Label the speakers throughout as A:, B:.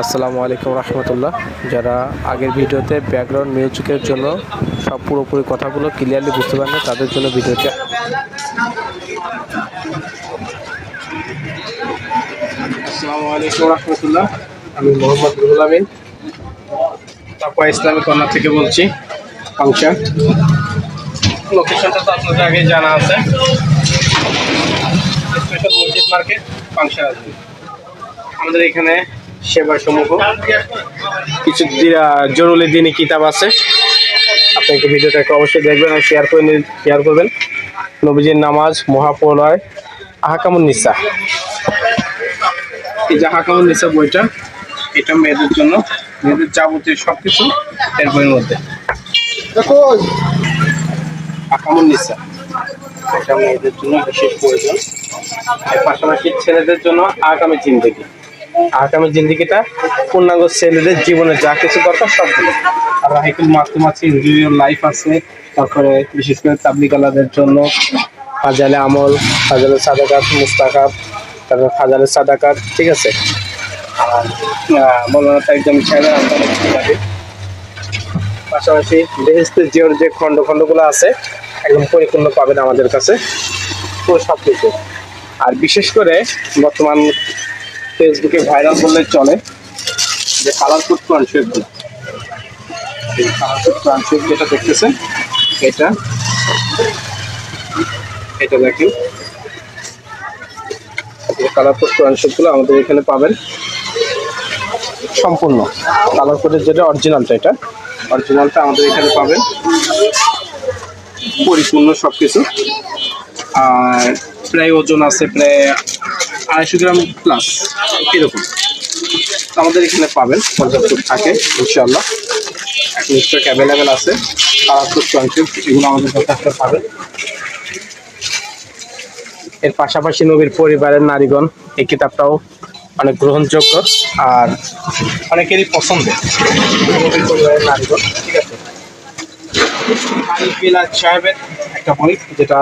A: আসসালামু আলাইকুম রহমতুল্লাহ। যারা আগের ভিডিওতে ব্যাকগ্রাউন্ড মিউজিকের জন্য সব পুরোপুরি কথাগুলো ক্লিয়ারলি বুঝতে পারেন তাদের জন্য ভিডিওটি
B: আমি মোহাম্মদ রুহুল আমিন তারপর ইসলামী কর্নার থেকে বলছি ফাংশন লোকেশনটা তো আপনাদের আগে জানা আছে। স্পেশাল মসজিদ মার্কেট ফাংশন আছে আমাদের এখানে সেবা সমূহ কিছু জরুরি দিনই কিতাব আছে। আপনি একটু ভিডিওটাকে অবশ্যই দেখবেন আর শেয়ার করে শেয়ার করবেন। নবীজির নামাজ মহাপ্রলয় আহাকামুন নিসা এই যে হাকামুল নিসা বইটা, এটা মেয়েদের জন্য, মেয়েদের যাবতীয় সব কিছু এর বইয়ের মধ্যে। হাকামুল নিসা এটা মেয়েদের জন্য বিশেষ প্রয়োজন। পাশাপাশি ছেলেদের জন্য আগামী জিন্দগি। আগামী জিন্দগিটা পূর্ণাঙ্গ ছেলেদের জীবনে যা কিছু দরকার সবগুলো। আর রাহিকুল মাসুম আছে ইন্ডিভিজুয়াল লাইফ আছে। তারপরে বিশেষ করে তাবলিক আলাদের জন্য ফাজালে আমল, ফাজালে সাদাকাত মুস্তাকাত তারপর ফাজালে সাদাকাত, ঠিক আছে? আর মৌলানা তাইজাম সাহেবের আন্দোলন পাশাপাশি বেহেস্তের জিওর যে খণ্ড খণ্ডগুলো আছে, একদম পরিপূর্ণ পাবেন আমাদের কাছে। পুরো সব কিছু আর বিশেষ করে বর্তমান ফেসবুকে ভাইরাল বললে চলে, যে কালারফুড কনসেপ্টগুলো এই কালারফুড কনসেপ্ট যেটা দেখতেছেন, এটা এটা দেখেন। কালার কোড কনসেপ্টগুলো আমাদের এখানে পাবেন। সম্পূর্ণ। কালার কোডের যেটা অরিজিনালটা এটা অরিজিনালটা আমাদের এখানে পাবেন। পরিপূর্ণ সব কিছু আর প্রায় ওজন আছে প্রায় আড়াইশো গ্রাম প্লাস এরকম। আমাদের এখানে পাবেন পর্যাপ্ত থাকে ইনশাল্লাহ এখন স্টক অ্যাভেলেবেল আছে? কালার কোড কনসেপ্ট এগুলো আমাদের আপনারা পাবেন। এর পাশাপাশি নবীর পরিবারের নারীগণ এই কিতাবটাও অনেক গ্রহণযোগ্য আর অনেকেরই পছন্দের। নবীর পরিবারের নারীগণ, ঠিক আছে? সাহেবের একটা বই, যেটা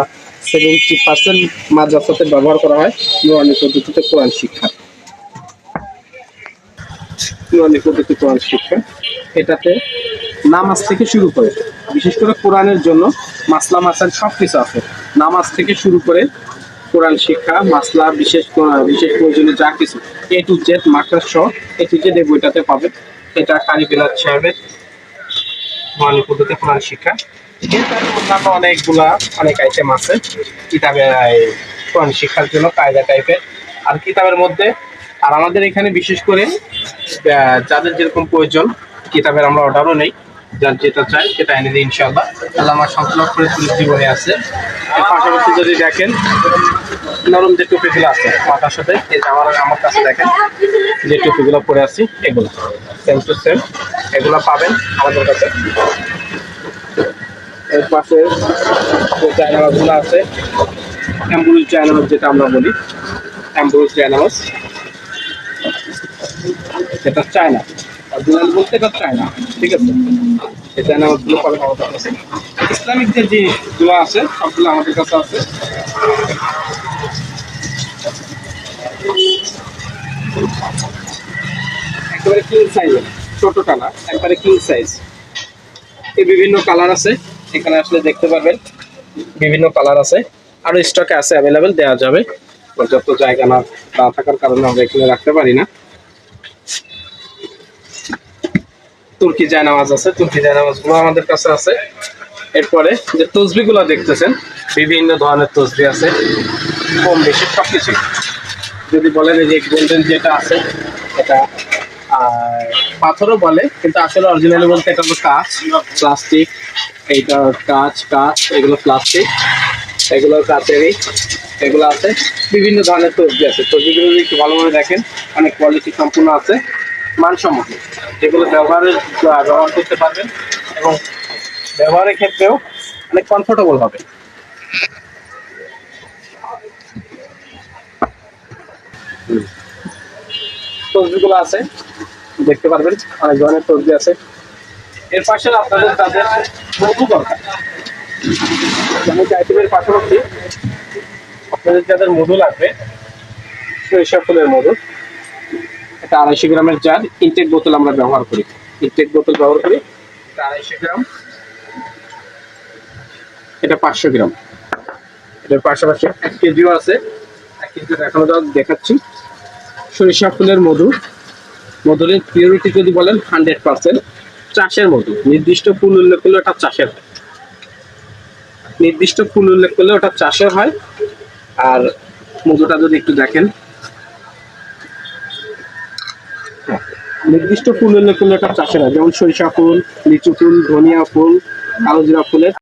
B: সেভেন্টি পার্সেন্ট মাদ্রাসাতে ব্যবহার করা হয় নুরানি পদ্ধতিতে কোরআন শিক্ষা। নুরানি পদ্ধতি কোরআন শিক্ষা। এটাতে নামাজ থেকে শুরু করে, বিশেষ করে কোরআনের জন্য মাসলা মাসাল সব কিছু আছে। নামাজ থেকে শুরু করে কোরআন শিক্ষা, মাসলা, বিশেষ বিশেষ প্রয়োজনীয় যা কিছু এ টু জেড মাকড়া সহ এ টু জেড এই বইটাতে পাবেন এটা কারি বিলাদ সাহেবের নুরানি পদ্ধতি কোরআন শিক্ষা। অন্যান্য অনেকগুলা, অনেক আইটেম আছে কিতাবের শিক্ষার জন্য কায়দা টাইপের আর কিতাবের মধ্যে, আর আমাদের এখানে বিশেষ করে যাদের যেরকম প্রয়োজন, কিতাবের আমরা অর্ডারও নেই, যার যেটা চাই সেটা এনে দিই ইনশাল্লাহ আল্লাহ আমার সংকলন করে জীবনে আছে। এর পাশাপাশি যদি দেখেন, নরম যে টুপিগুলো আছে, মাথার সাথে, এই আমার আমার কাছে দেখেন, যে টুপিগুলো পরে আছি, এগুলো। সেম টু সেম এগুলো পাবেন আমাদের কাছে। পাশে যে চায়নামাজগুলো আছে অ্যাম্বুলেন্স চায়নামাজ যেটা আমরা বলি অ্যাম্বুলেন্স চায়নামাজ এটা চায়না। অরিজিনাল বলতে এটা চায়না, ঠিক আছে? এই চায়নামাজগুলো পাবেন আমাদের কাছে ইসলামিক যে জিনিসগুলো আছে, সবগুলো আমাদের কাছে আছে। একেবারে কিং সাইজ ছোটটা না একবারে কিং সাইজ এই বিভিন্ন কালার আছে। এখানে আসলে দেখতে পারবেন বিভিন্ন কালার আছে। আরও স্টকে আছে অ্যাভেলেবেল দেওয়া যাবে। পর্যাপ্ত জায়গা না থাকার কারণে আমরা এখানে রাখতে পারি না। তুর্কি জায়নামাজ আছে, তুর্কি জায়নামাজগুলো আমাদের কাছে আছে। এরপরে যে তসবি গুলো দেখতেছেন, বিভিন্ন ধরনের তসবি আছে, কম বেশি সবকিছু। যদি বলেন যে গোল্ডেন যেটা আছে, এটা পাথরও বলে, কিন্তু আসলে অরিজিনালি বলতে এটা হলো কাঁচ প্লাস্টিক এইটা কাঁচ কাঁচ, এগুলো প্লাস্টিক এগুলো কাঁচেরই, এগুলো আছে। বিভিন্ন ধরনের তসবি আছে। তসবিগুলো যদি একটু ভালোভাবে দেখেন, অনেক কোয়ালিটি সম্পূর্ণ আছে, মানসম্মত। যেগুলো ব্যবহারের ব্যবহার করতে পারবেন এবং ব্যবহারের ক্ষেত্রেও অনেক কমফোর্টেবল হবে। তসবিগুলো আছে, দেখতে পারবেন, অনেক ধরনের তসবি আছে। এর পাশে আপনাদের তাদের মধু দরকার যেমন আইটেমের পাশাপাশি আপনাদের যাদের মধু লাগবে সরিষা ফুলের মধু এটা আড়াইশো গ্রামের জার ইনটেক বোতল আমরা ব্যবহার করি। ইনটেক বোতল ব্যবহার করি, এটা আড়াইশো গ্রাম। এটা পাঁচশো গ্রাম। এটার পাশাপাশি এক কেজিও আছে। এক কেজি এখনও তো দেখাচ্ছি। সরিষা ফুলের মধু। মধুরের পিওরিটি যদি বলেন হান্ড্রেড পার্সেন্ট চাষের মতো। নির্দিষ্ট ফুল উল্লেখ করলে ওটা চাষের হয়। নির্দিষ্ট ফুল উল্লেখ করলে ওটা চাষের হয়। আর মধুটা যদি একটু দেখেন। নির্দিষ্ট ফুল উল্লেখ করলে ওটা চাষের হয়। যেমন সরিষা ফুল, লিচু ফুল, ধনিয়া ফুল, কালোজিরা ফুলের